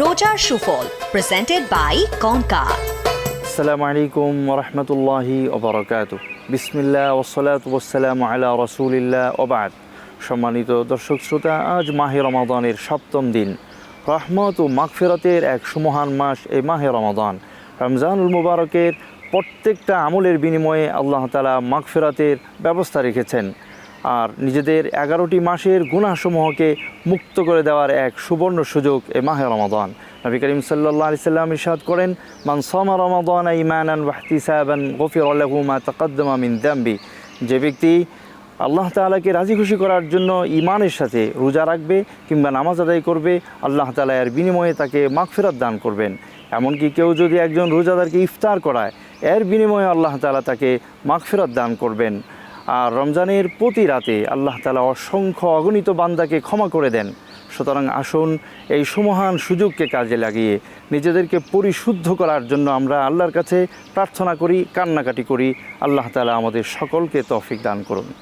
রোজার সুফল presented by concha আসসালামু আলাইকুম রহমতুল্লাহি ওবরাকাত। বিসমিল্লা ওসলাত ওসালাম আলা রসুলিল্লাহ ওবাদ। সম্মানিত দর্শক শ্রোতা, আজ মাহে রমাদানের সপ্তম দিন। রহমত ও মাগফিরাতের এক সুমহান মাস এই মাহে রমাদান। রমজানুল মুবারকের প্রত্যেকটা আমলের বিনিময়ে আল্লাহ তালা মাগফিরাতের ব্যবস্থা রেখেছেন। আর নিজেদের এগারোটি মাসের গুনাহসমূহকে মুক্ত করে দেওয়ার এক সুবর্ণ সুযোগ এ মাহে রমাদান। নবী করিম সাল্লাহ আলি সাল্লাম ইরশাদ করেন, মান সামা রমাদান ইমানান ওয়াহতিসাবান গফির আল্লাহু মা তাকাদ্দামা মিন দাম্বি। যে ব্যক্তি আল্লাহ তালাকে রাজি খুশি করার জন্য ইমানের সাথে রোজা রাখবে কিংবা নামাজ আদায় করবে, আল্লাহ তালা এর বিনিময়ে তাকে মাগফিরাত দান করবেন। এমনকি কেউ যদি একজন রোজাদারকে ইফতার করায়, এর বিনিময়ে আল্লাহ তাআলা তাকে মাগফিরাত দান করবেন। আর রমজানের প্রতি রাতে আল্লাহ তালা অসংখ্য অগণিত বান্দাকে ক্ষমা করে দেন। সুতরাং আসুন এই সুমহান সুযোগকে কাজে লাগিয়ে নিজেদেরকে পরিশুদ্ধ করার জন্য আমরা আল্লাহর কাছে প্রার্থনা করি, কান্নাকাটি করি। আল্লাহ তালা আমাদের সকলকে তফিক দান করুন।